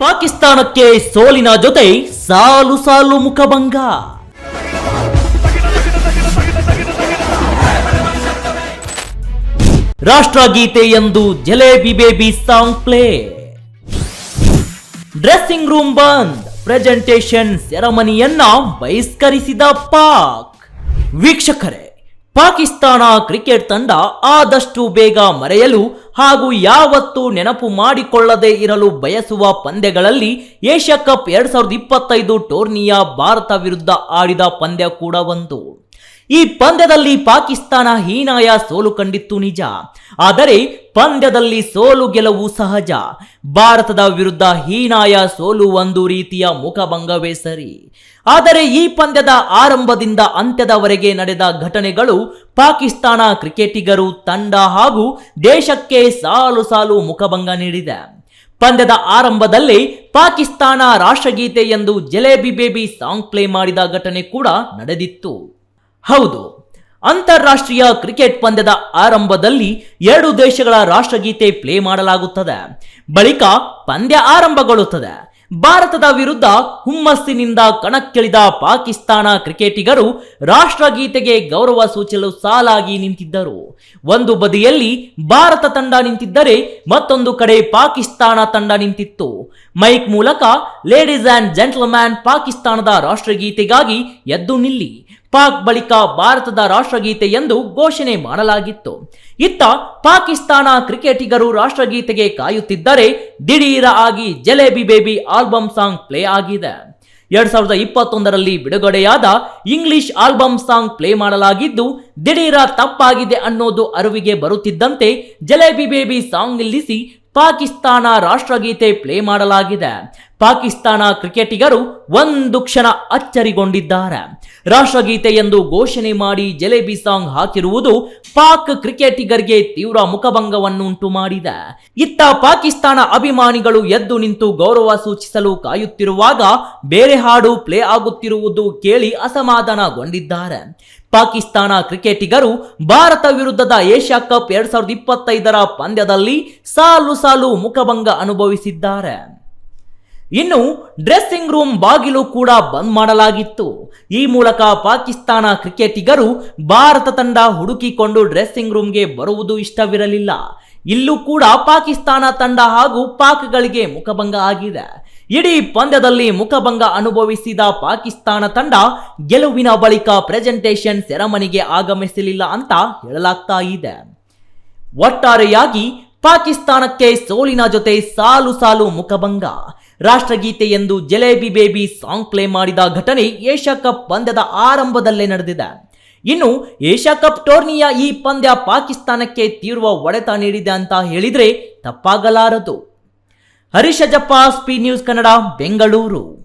ಪಾಕಿಸ್ತಾನಕ್ಕೆ ಸೋಲಿನ ಜೊತೆ ಸಾಲು ಸಾಲು ಮುಖಭಂಗ. ರಾಷ್ಟ್ರಗೀತೆ ಎಂದು Jalebi baby song play. Dressing room ಬಂದ್ ಪ್ರೆಸೆಂಟೇಷನ್ ಸೆರೆಮನಿಯನ್ನ ಬಹಿಷ್ಕರಿಸಿದ ಪಾಕ್. ವೀಕ್ಷಕರೇ ಪಾಕಿಸ್ತಾನ ಕ್ರಿಕೆಟ್ ತಂಡ ಆದಷ್ಟು ಬೇಗ ಮರೆಯಲು ಹಾಗೂ ಯಾವತ್ತೂ ನೆನಪು ಮಾಡಿಕೊಳ್ಳದೆ ಇರಲು ಬಯಸುವ ಪಂದ್ಯಗಳಲ್ಲಿ ಏಷ್ಯಾ ಕಪ್ ಎರಡ್ ಸಾವಿರದ ಇಪ್ಪತ್ತೈದು ಟೂರ್ನಿಯ ಭಾರತ ವಿರುದ್ಧ ಆಡಿದ ಪಂದ್ಯ ಕೂಡ ಒಂದು. ಈ ಪಂದ್ಯದಲ್ಲಿ ಪಾಕಿಸ್ತಾನ ಹೀನಾಯ ಸೋಲು ಕಂಡಿತ್ತು ನಿಜ. ಆದರೆ ಪಂದ್ಯದಲ್ಲಿ ಸೋಲು ಗೆಲುವು ಸಹಜ. ಭಾರತದ ವಿರುದ್ಧ ಹೀನಾಯ ಸೋಲು ಒಂದು ರೀತಿಯ ಮುಖಭಂಗವೇ ಸರಿ. ಆದರೆ ಈ ಪಂದ್ಯದ ಆರಂಭದಿಂದ ಅಂತ್ಯದವರೆಗೆ ನಡೆದ ಘಟನೆಗಳು ಪಾಕಿಸ್ತಾನ ಕ್ರಿಕೆಟಿಗರು ತಂಡ ಹಾಗೂ ದೇಶಕ್ಕೆ ಸಾಲು ಸಾಲು ಮುಖಭಂಗ ನೀಡಿದೆ. ಪಂದ್ಯದ ಆರಂಭದಲ್ಲಿ ಪಾಕಿಸ್ತಾನ ರಾಷ್ಟ್ರಗೀತೆ ಎಂದು ಜಲೇಬಿ ಬೇಬಿ ಸಾಂಗ್ ಪ್ಲೇ ಮಾಡಿದ ಘಟನೆ ಕೂಡ ನಡೆದಿತ್ತು. ಹೌದು, ಅಂತಾರಾಷ್ಟ್ರೀಯ ಕ್ರಿಕೆಟ್ ಪಂದ್ಯದ ಆರಂಭದಲ್ಲಿ ಎರಡು ದೇಶಗಳ ರಾಷ್ಟ್ರಗೀತೆ ಪ್ಲೇ ಮಾಡಲಾಗುತ್ತದೆ. ಬಳಿಕ ಪಂದ್ಯ ಆರಂಭಗೊಳ್ಳುತ್ತದೆ. ಭಾರತದ ವಿರುದ್ಧ ಹುಮ್ಮಸ್ಸಿನಿಂದ ಕಣಕ್ಕಿಳಿದ ಪಾಕಿಸ್ತಾನ ಕ್ರಿಕೆಟಿಗರು ರಾಷ್ಟ್ರಗೀತೆಗೆ ಗೌರವ ಸೂಚಿಸಲು ಸಾಲಾಗಿ ನಿಂತಿದ್ದರು. ಒಂದು ಬದಿಯಲ್ಲಿ ಭಾರತ ತಂಡ ನಿಂತಿದ್ದರೆ ಮತ್ತೊಂದು ಕಡೆ ಪಾಕಿಸ್ತಾನ ತಂಡ ನಿಂತಿತ್ತು. ಮೈಕ್ ಮೂಲಕ ಲೇಡೀಸ್ ಅಂಡ್ ಜೆಂಟಲ್ಮ್ಯಾನ್ ಪಾಕಿಸ್ತಾನದ ರಾಷ್ಟ್ರಗೀತೆಗಾಗಿ ಎದ್ದು ನಿಲ್ಲಿ. ಪಾಕ್ ಬಳಿಕ ಭಾರತದ ರಾಷ್ಟ್ರಗೀತೆ ಎಂದು ಘೋಷಣೆ ಮಾಡಲಾಗಿತ್ತು. ಇತ್ತ ಪಾಕಿಸ್ತಾನ ಕ್ರಿಕೆಟಿಗರು ರಾಷ್ಟ್ರಗೀತೆಗೆ ಕಾಯುತ್ತಿದ್ದರೆ ದಿಢೀರ ಆಗಿ Jalebi baby album song play ಆಗಿದೆ. ಎರಡ್ ಸಾವಿರದ ಇಪ್ಪತ್ತೊಂದರಲ್ಲಿ ಬಿಡುಗಡೆಯಾದ ಇಂಗ್ಲಿಷ್ ಆಲ್ಬಮ್ ಸಾಂಗ್ ಪ್ಲೇ ಮಾಡಲಾಗಿದ್ದು, ದಿಢೀರ ತಪ್ಪಾಗಿದೆ ಅನ್ನೋದು ಅರಿವಿಗೆ ಬರುತ್ತಿದ್ದಂತೆ ಜಲೇಬಿ ಬೇಬಿ ಸಾಂಗ್ ನಿಲ್ಲಿಸಿ ಪಾಕಿಸ್ತಾನ ರಾಷ್ಟ್ರಗೀತೆ ಪ್ಲೇ ಮಾಡಲಾಗಿದೆ. ಪಾಕಿಸ್ತಾನ ಕ್ರಿಕೆಟಿಗರು ಒಂದು ಕ್ಷಣ ಅಚ್ಚರಿಗೊಂಡಿದ್ದಾರೆ. ರಾಷ್ಟ್ರಗೀತೆ ಎಂದು ಘೋಷಣೆ ಮಾಡಿ ಜಲೇಬಿ ಸಾಂಗ್ ಹಾಕಿರುವುದು ಪಾಕ್ ಕ್ರಿಕೆಟಿಗರಿಗೆ ತೀವ್ರ ಮುಖಭಂಗವನ್ನುಂಟು ಮಾಡಿದೆ. ಇತ್ತ ಪಾಕಿಸ್ತಾನ ಅಭಿಮಾನಿಗಳು ಎದ್ದು ನಿಂತು ಗೌರವ ಸೂಚಿಸಲು ಕಾಯುತ್ತಿರುವಾಗ ಬೇರೆ ಹಾಡು ಪ್ಲೇ ಆಗುತ್ತಿರುವುದು ಕೇಳಿ ಅಸಮಾಧಾನಗೊಂಡಿದ್ದಾರೆ. ಪಾಕಿಸ್ತಾನ ಕ್ರಿಕೆಟಿಗರು ಭಾರತ ವಿರುದ್ಧದ ಏಷ್ಯಾ ಕಪ್ ಎರಡ್ ಸಾವಿರದ ಇಪ್ಪತ್ತೈದರ ಪಂದ್ಯದಲ್ಲಿ ಸಾಲು ಸಾಲು ಮುಖಭಂಗ ಅನುಭವಿಸಿದ್ದಾರೆ. ಇನ್ನು ಡ್ರೆಸ್ಸಿಂಗ್ ರೂಮ್ ಬಾಗಿಲು ಕೂಡ ಬಂದ್ ಮಾಡಲಾಗಿತ್ತು. ಈ ಮೂಲಕ ಪಾಕಿಸ್ತಾನ ಕ್ರಿಕೆಟಿಗರು ಭಾರತ ತಂಡ ಹುಡುಕಿಕೊಂಡು ಡ್ರೆಸ್ಸಿಂಗ್ ರೂಮ್ಗೆ ಬರುವುದು ಇಷ್ಟವಿರಲಿಲ್ಲ. ಇಲ್ಲೂ ಕೂಡ ಪಾಕಿಸ್ತಾನ ತಂಡ ಹಾಗೂ ಪಾಕ್ಗಳಿಗೆ ಮುಖಭಂಗ ಆಗಿದೆ. ಇಡೀ ಪಂದ್ಯದಲ್ಲಿ ಮುಖಭಂಗ ಅನುಭವಿಸಿದ ಪಾಕಿಸ್ತಾನ ತಂಡ ಗೆಲುವಿನ ಬಳಿಕ ಪ್ರೆಸೆಂಟೇಷನ್ ಸೆರೆಮನಿಗೆ ಆಗಮಿಸಲಿಲ್ಲ ಅಂತ ಹೇಳಲಾಗ್ತಾ ಇದೆ. ಒಟ್ಟಾರೆಯಾಗಿ ಪಾಕಿಸ್ತಾನಕ್ಕೆ ಸೋಲಿನ ಜೊತೆ ಸಾಲು ಸಾಲು ಮುಖಭಂಗ. ರಾಷ್ಟ್ರಗೀತೆ ಎಂದು ಜಲೇಬಿ ಬೇಬಿ ಸಾಂಗ್ ಪ್ಲೇ ಮಾಡಿದ ಘಟನೆ ಏಷ್ಯಾ ಕಪ್ ಪಂದ್ಯದ ಆರಂಭದಲ್ಲೇ ನಡೆದಿದೆ. ಇನ್ನು ಏಷ್ಯಾ ಕಪ್ ಟೂರ್ನಿಯ ಈ ಪಂದ್ಯ ಪಾಕಿಸ್ತಾನಕ್ಕೆ ತೀವ್ರ ಒಡೆತ ನೀಡಿದೆ ಅಂತ ಹೇಳಿದ್ರೆ ತಪ್ಪಾಗಲಾರದು. ಹರೀಶ ಜಪ್ಪ, ಸ್ಪೀ ನ್ಯೂಸ್ ಕನ್ನಡ, ಬೆಂಗಳೂರು.